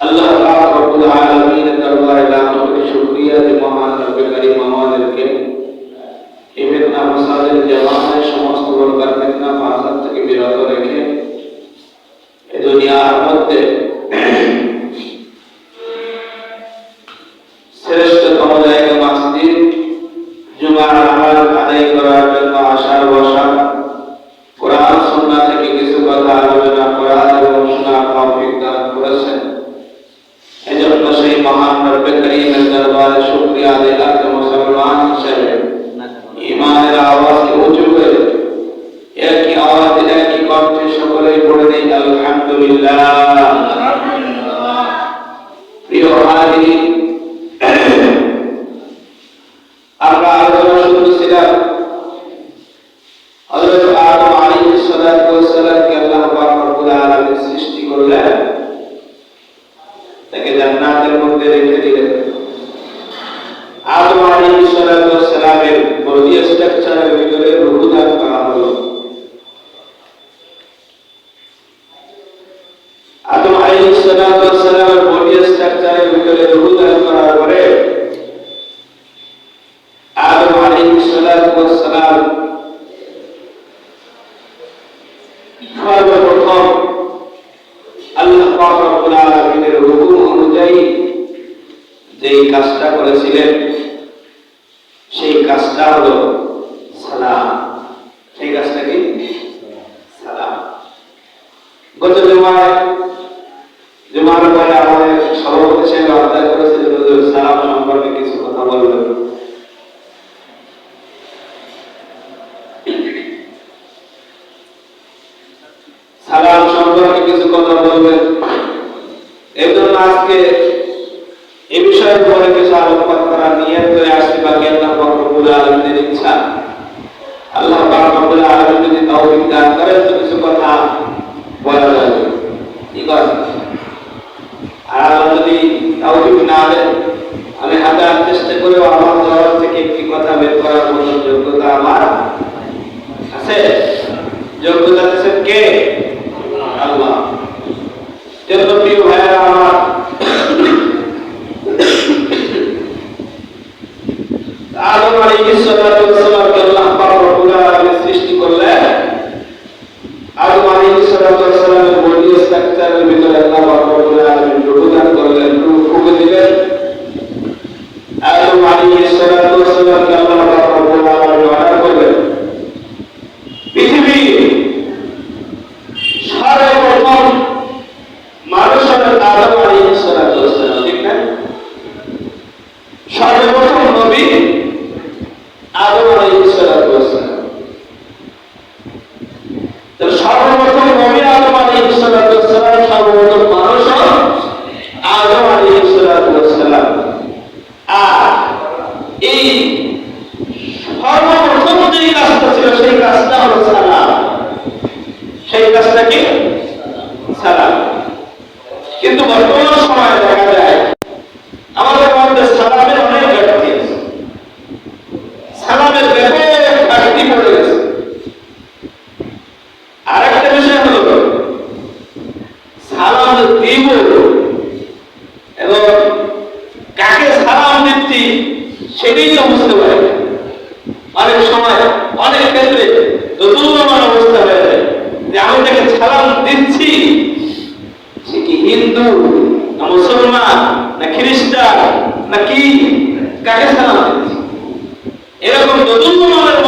আল্লাহ পাক রব্বুল আলামিনের দরবারে লাখ কোটি শুকরিয়া যে মহান রব্বে করিম আমাদেরকে ইবনে আমাসাদের জওয়ানের সমস্ত প্রকার ফিতনা ফাসাদ থেকে বিরত রেখে এ দুনিয়ার لله সালাম সম্পর্কে কিছু কথা বলবেন। এই জন্য আজকে এ বিষয়ে পরে কিছু আলাইহিস সালাতু ওয়াস আগে এরকম নতুন ধরনের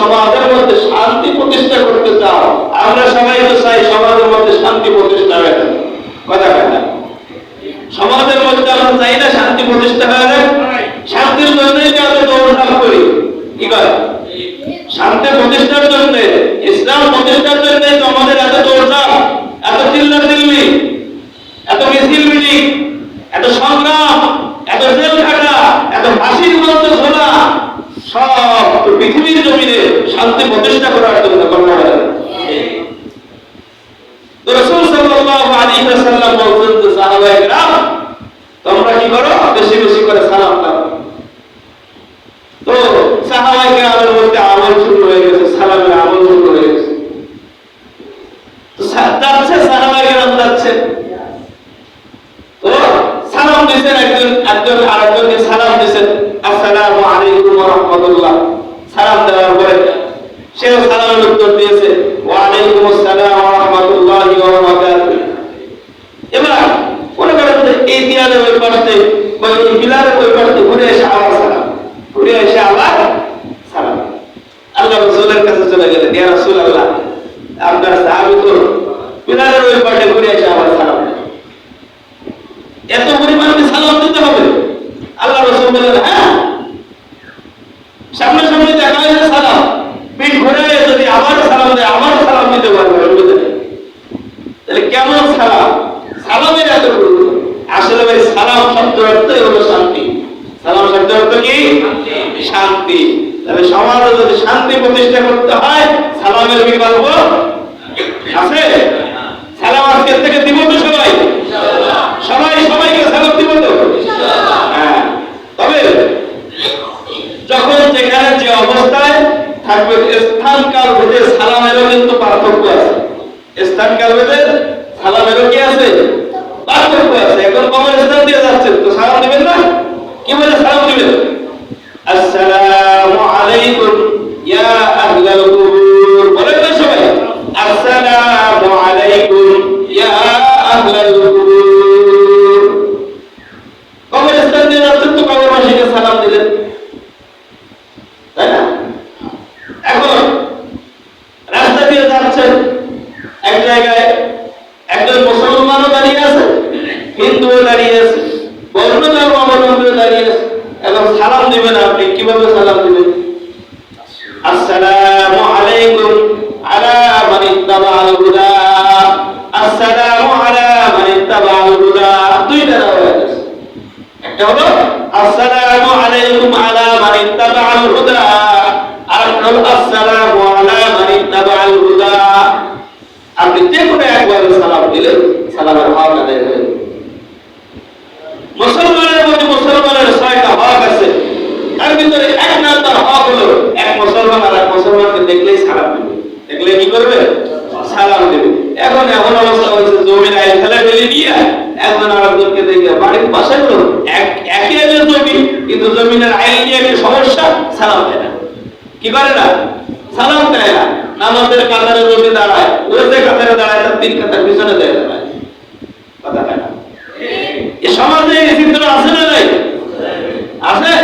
সমাজের মধ্যে শান্তি প্রতিষ্ঠা করতে চাও, আমরা সবাই তো চাই সমাজের মধ্যে শান্তি প্রতিষ্ঠা হয়ে কথা কথা সমাজের মধ্যে আমরা চাই না শান্তি প্রতিষ্ঠা হয়ে যায় শান্তির জন্যই তো আমরা দৌড়ঝাপ করি। কি করে শান্তি প্রতিষ্ঠার জন্য ইসলাম প্রতিষ্ঠার জন্য আমাদের এত দৌড়ঝাপ, এত চিল্লা চিল্লি সাল্লাম বলতেন সাহাবায়ে کرام তোমরা কি করো? বেশি বেশি করে সালাম দাও। তো সাহাবায়ে کرامের মধ্যে আমল শুরু হয়ে গেছে, সালামের আমল শুরু হয়ে গেছে। যাচ্ছে, সাহাবায়ে کرام যাচ্ছে। তো সালাম দিয়েছেন একজন একজন আরেকজনকে সালাম দিয়েছেন আসসালামু আলাইকুম ওয়া রাহমাতুল্লাহ। সালাম দেওয়ার পরে সেও সালামের উত্তর দিয়েছে, ওয়া আলাইকুম আসসালাম ওয়া রাহমাতুল্লাহি ওয়া বারাকাতুহু। পাশে ওই পিলারের ওই পাশে ঘুরে এসে আবার সালাম। ঘুরে এসে আবার সালাম। আল্লাহ রসুলের কাছে চলে গেলেন, ইয়া রসুল আল্লাহ আপনার সাহাবি তো পিলারের ওই পাশে ঘুরে এসে থাকবেন স্থান কাল ভেদে সালামেরও কিন্তু পার্থক্য আছে। স্থান কাল ভেদে সালামেরও কি আছে? পার্থক্য আছে। এখন কমন স্থান দিয়ে যাচ্ছেন তো সালাম দিবেন না? কি বলে সালাম দিবেন? আসসালামু আলাইকুম, ইয়া আহলাল জায়গায় একজন মুসলমানও দাঁড়িয়ে আছে হিন্দুও দাঁড়িয়ে আছে। বর্ণ ধর্ম অবলম্বীও দাঁড়িয়ে আছে এবং সালাম দিবেন আপনি কীভাবে সালাম দিবেন আসসালামু আলাইকুম আলা মান ইত্তাবাআল হুদা আসসালামু আলা মান ইত্তাবাআল হুদা দুইটা রাওয়ায়াত আছে একটা হলো আসসালামু আলাইকুম আলা মান ইত্তাবাআল হুদা আর একটা হলো আসসালামু আলা মান ইত্তাবাআল হুদা আপনি যে কোনো একবার সালাম দিলে সালামের হক আদায় হয়ে যাবে। মুসলমানের মধ্যে মুসলমানের ছয়টা হক আছে তার ভিতরে এক নাম্বার হক হলো এক মুসলমান আর এক মুসলমানকে দেখলেই সালাম দেবে। দেখলে কি করবে? সালাম দেবে। এখন এমন অবস্থা হয়েছে, জমির ফেলে ফেলে আরেকজনকে বাড়ির পাশে তো এক, একই আইনের জমি, কিন্তু জমিনের আইন নিয়ে সমস্যা, সালাম দেয় না। কি করে না? সালাম দেয় না। নামাজের কাতারে জমি দাঁড়ায় ওদের কাতারে দাঁড়ায়, তার তিন কাতার পিছনে দেয় দাঁড়ায় কথা হয় না এই সমাজে এই চিত্র আছে না নাই আছে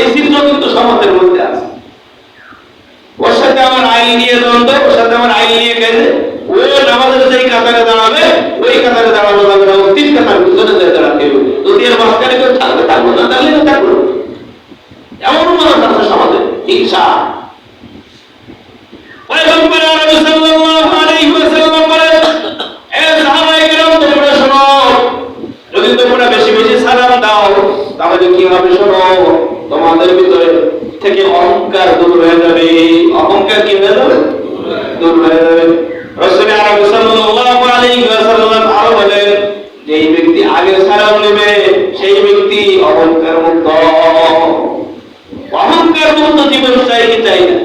এই চিত্র কিন্তু সমাজের মধ্যে আছে ওর সাথে আমার আইন নিয়ে দ্বন্দ্ব ওর সাথে নিয়ে গেছে ও নামাজের যেই কাতারে দাঁড়াবে, ওই কাতারে দাঁড়ানো না। তিন কাতার পিছনে যায় দাঁড়াতে হবে। যদি এর মাঝখানে কেউ থাকবে না না। এমন মানুষ আছে সমাজে, হিংসা। তোমাদের ভিতরে থেকে অহংকার দূর হয়ে যাবে। অহংকার কি হয়ে যাবে? অহংকার মুক্ত। জীবন চাই চাই না?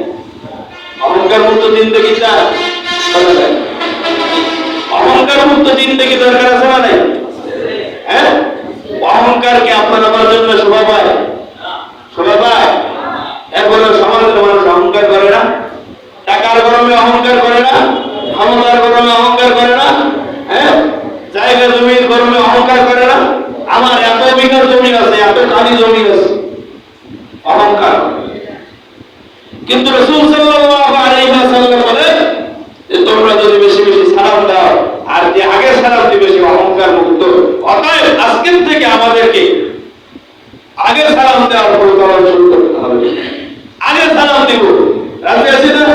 অহংকার মুক্ত জিন্দগি চাই। অহংকার মুক্ত জিন্দগি দরকার আছে না নাই হ্যাঁ? অহংকার কি আপনার আমার জন্য শোভা পায় এখন সমাজের মানুষ অহংকার করে না টাকার গরমে অহংকার করে না ক্ষমতার গরমে অহংকার করে না হ্যাঁ জায়গা জমির গরমে অহংকার করে না আমার এত বিঘা জমি আছে এত খালি জমি আছে অহংকার। কিন্তু রাসূল তোমরা যদি বেশি বেশি সালাম দাও, আর যে আগে সালাম দিবে সে অহংকার মুক্ত, অতএব আজকের থেকে আমাদেরকে আগে সালাম দেওয়ার পরিকল্পনা শুরু করতে হবে। আগে সালাম দিব। রাজি আছি না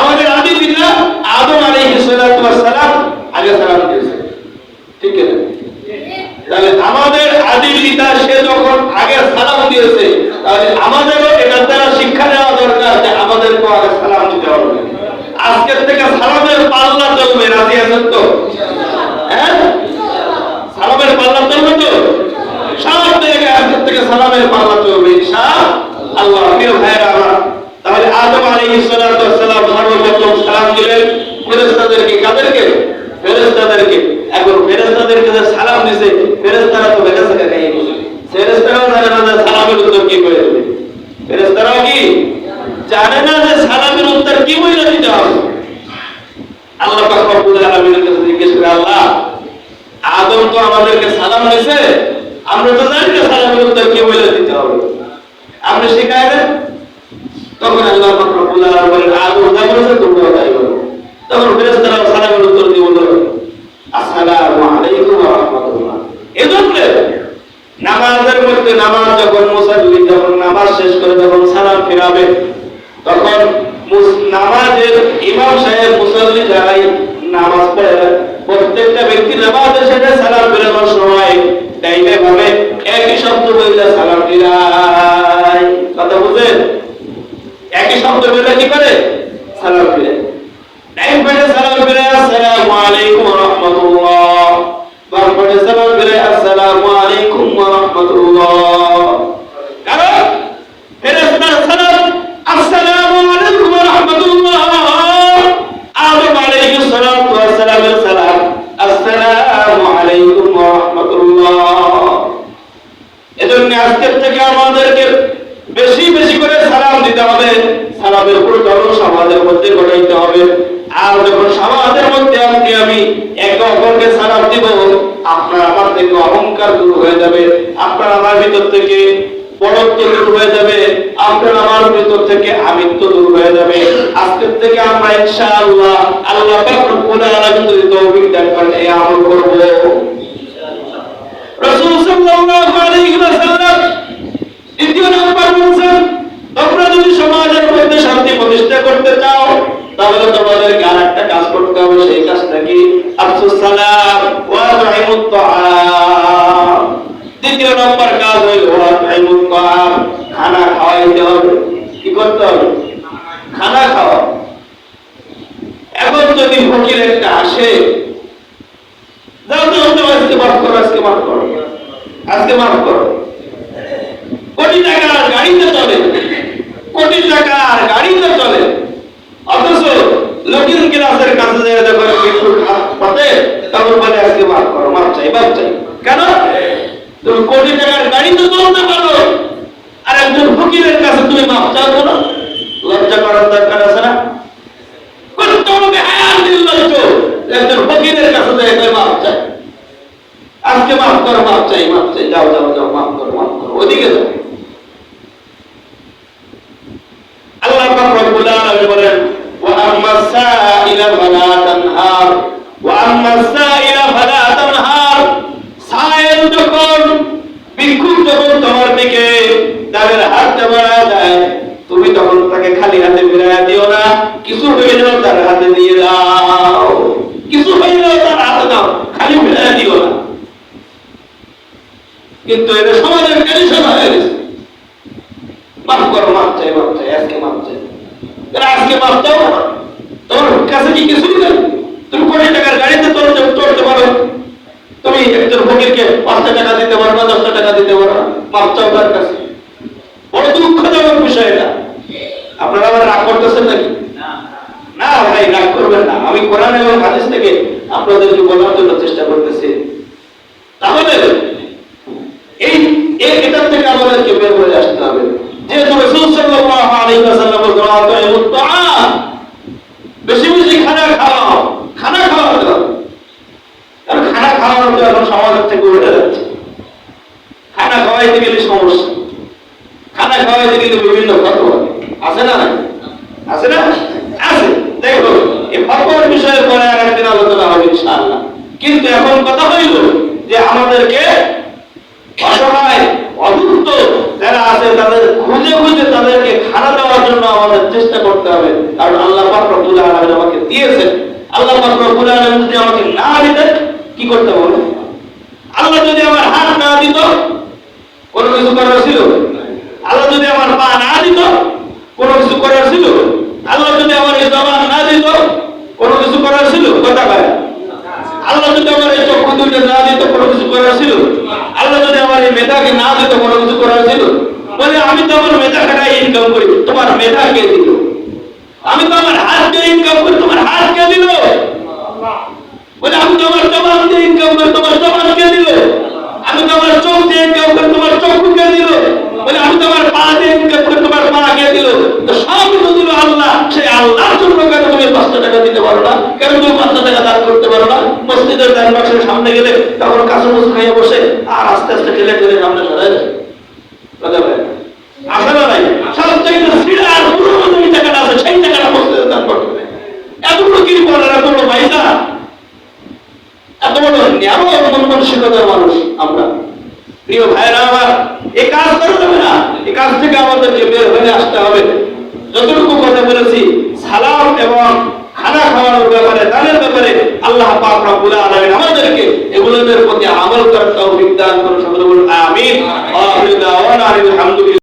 আমাদের আদি পিতা আদম আলাইহিস সালাতু ওয়াস সালাম আগে সালাম দিয়েছে ঠিক আছে তাহলে আমাদের আদি পিতা সে যখন আগে সালাম দিয়েছে তাহলে আমাদেরও এটার দ্বারা শিক্ষা নেওয়া দরকার যে আমাদেরকেও আগে সালাম দিতে হবে আজকের থেকে সালামের পাল্লা চলবে রাজি আছেন তো? হ্যাঁ? সালামের পাল্লা চলবে তো? সব আজকের থেকে সালামের পাল্লা চলবে ইনশা আল্লাহ। প্রিয় ভাইয়েরা আমার, তাহলে আদম আলী ইসলাম সর্বপ্রথম সালাম দিলেন। কাদেরকে ফেরেশতাদেরকে এখন ফেরেশতাদেরকে যে সালাম দিছে ফেরেশতারা তো বেঁচে থাকে খাইয়ে বসে ফেরেশতারাও জানে না যে সালামের উত্তর কি করে দেবে ফেরেশতারাও কি জানে না যে সালামের উত্তর কি বলে দিতে হবে আল্লাহ পাক রব্বুল আলামিনের কাছে জিজ্ঞেস করে আল্লাহ আদম তো আমাদেরকে সালাম দিছে আমরা তো জানি না সালামের উত্তর কি বলে দিতে হবে আপনি শেখায় দেন তখন আল্লাহ পাক রব্বুল আলামিন বলেন আদম যা বলেছে তোমরাও তাই বলো তখন ফেরেশতারা সালামের উত্তর দিয়ে বলল আসসালামু আলাইকুম ওয়া রাহমাতুল্লাহ এজন্য নামাজের মধ্যে নামাজ যখন মুসাল্লি যখন নামাজ শেষ করে যখন ফিরাবে তখন নামাজের ইমাম সাহেব মুসল্লি যারাই নামাজ পড়ে, প্রত্যেকটা ব্যক্তি নামাজের শেষে সালাম ফিরানোর সময় টাইমে ভাবে একই শব্দ বললে সালাম ফিরায় কথা বুঝেন একই শব্দ বললে কি করে? সালাম ফিরায় টাইম পেলে সালাম ফিরায় আসসালামু আলাইকুম রাহমাতুল্লাহ। বাম পেলে সালাম ফিরায় আসসালামু আলাইকুম ওয়া রাহমাতুল্লাহ কারণ ফেরেশতার সালাম আসসালামু আলাইকুম ওয়া রাহমাতুল্লাহ আদম আলাইহিস সালাতু ওয়াস সালামের সালাম আসসালামু আলাইকুম ওয়া রাহমাতুল্লাহ এজন্য আজকের থেকে আমাদেরকে বেশি বেশি করে সালাম দিতে হবে। সালামের প্রচলন সমাজের মধ্যে ঘটাইতে হবে। আর যখন সমাজের মধ্যে আজকে আমি একে অপরকে সালাম দিব, আপনার আমার থেকে অহংকার দূর হয়ে যাবে, আপনার আমার ভিতর থেকে বড়ত্ব দূর হয়ে যাবে, আপনার আমার ভিতর থেকে আমিত্ব দূর হয়ে যাবে। আজকের থেকে আমরা ইনশাআল্লাহ আল্লাহ পাক রব্বুল আলামিন যদি তৌফিক দান করেন, এই আমল করব। রাসূল শান্তি প্রতিষ্ঠা করতে চাও, তাহলে একটা কাজ করতে হবে, সেই কাজটা কি? আফসুস কাজ হইল খানা খাওয়াইতে হবে। কি করতে হবে? খানা খাওয়া। এখন যদি ফকির একটা আসে, যাও তো আজকে মাফ করো, আজকে মাফ করো। আজকে মাফ করো। কোটি টাকার গাড়িতে চলে। কোটি টাকার গাড়িতে চলে। অথচ লকিন ক্লাসের কাছে যায় দেখো একটু পাতে তারপর বলে আজকে মাফ করো, মাফ চাই মাফ চাই। কেন? তুমি কোটি টাকার গাড়িতে চলতে পারো আর একজন ফকিরের কাছে তুমি মাফ চাও না লজ্জা করার দরকার আছে না করতে হবে হায়াত নির্লজ্জ একজন ফকিরের কাছে যায় তাই মাফ চাই আজকে মাফ করো মাফ চাই মাফ চাই যাও যাও যাও মাফ করো মাফ করো ওদিকে যাও আল্লাহ পাক রব্বুল আলামিন বলেন ওয়া আম্মাস সাইলা ফালা তানহার ওয়া আম্মাস সাইলা ফালা তানহার সাইল যখন ভিক্ষুক যখন তোমার দিকে তাদের হাতটা বাড়া দেয় তুমি তখন তাকে খালি হাতে ফিরাইয়া দিও না কিছু হইলেও তার হাতে দিয়ে দাও কিছু হইলেও তার হাতে দাও খালি ফিরাইয়া দিও না কিন্তু এটা সমাজের টেনশন হয়ে গেছে। মাফ করো মাফ চাই মাফ চাই আজকে মাফ চাই। আজকে মাফ চাও না? তোমার কাছে কি কিছুই নেই? তুমি কোটি টাকার গাড়িতে চলতে পারো। তুমি একজন ফকিরকে পাঁচটা টাকা দিতে পারো না দশটা টাকা দিতে পারো না। মাফ চাও তার কাছে। বড় দুঃখজনক বিষয় এটা। আপনারা আবার রাগ করতেছেন নাকি? না। ভাই রাগ করবেন না। আমি কোরআন এবং হাদিস থেকে আপনাদেরকে বলার জন্য চেষ্টা করতেছি। তাহলে এই এটার থেকে আমাদেরকে বের হয়ে আসতে হবে। যেহেতু রাসূল সাল্লাল্লাহু আলাইহি ওয়াসাল্লাম বলেছেন বেশি বেশি খানা খাওয়াও, খানা খাওয়াতে হবে কারণ খানা খাওয়ানো তো এখন সমাজের থেকে সমস্যা। খানা খাওয়াইতে গেলে বিভিন্ন ফতোয়া আছে না? আছে না? আছে। দেখো, এই ফতোয়ার বিষয়ে পরে আর একদিন কিন্তু এখন কথা হইল যে আমাদেরকে অসহায়, অসুস্থ যারা আছে, তাদের খুঁজে খুঁজে তাদেরকে খানা দেওয়ার জন্য আমাদের চেষ্টা করতে হবে। কারণ আল্লাহ পাক রব্বুল আলামিন আমাকে দিয়েছেন। আল্লাহ পাক রব্বুল আলামিন যদি আমাকে না দিতেন, কি করতে হবে আল্লাহ যদি আমার হাত না দিত কোনো কিছু করার ছিল আল্লাহ যদি আমার পা না দিত কোনো কিছু করার ছিল আল্লাহ যদি আমার এই জবান না দিত কোনো কিছু করার ছিল কথা কয় আল্লাহ যদি আমার এই চক্ষু দুটো না দিত কোনো কিছু করার ছিল আল্লাহ যদি আমার এই মেধাকে না দিত কোনো কিছু করার ছিল বলে আমি তো আমার মেধা খাটাই ইনকাম করি তোমার মেধা কে দিল আমি তো আমার হাত দিয়ে ইনকাম করি তোমার হাত কে দিল বলে আমি তো আমার জবান দিয়ে ইনকাম করি তোমার জবান কে দিল আমি তো আমার চোখ দিয়ে ইনকাম করি তোমার চক্ষু কে দিল বলে আমি তো আমার পা দিয়ে ইনকাম করি তোমার পা কে দিল তো সব তো দিল আল্লাহ সেই আল্লাহর জন্য কেন তুমি পাঁচশো টাকা দিতে পারো না কেন তুমি পাঁচশো টাকা দান করতে পারো না? মসজিদের দান বাক্সের সামনে গেলে তখন কাছে মুসু খাইয়ে বসে, আর আস্তে আস্তে ঠেলে ঠেলে সামনে সরাই যায়। আমার। এই কাজ করা না। কাজ থেকে আমাদেরকে আসতে হবে। যতটুকু কথা বলেছি, সালাম এবং খানা খাওয়ানোর ব্যাপারে, দানের ব্যাপারে আল্লাহ পাক রব্বুল আলামিন আমাদেরকে এগুলোর প্রতি আমল করার তৌফিক দান করুন। সকলে বলুন, আমিন। আখির দাওয়ানা আলহামদুলিল্লাহ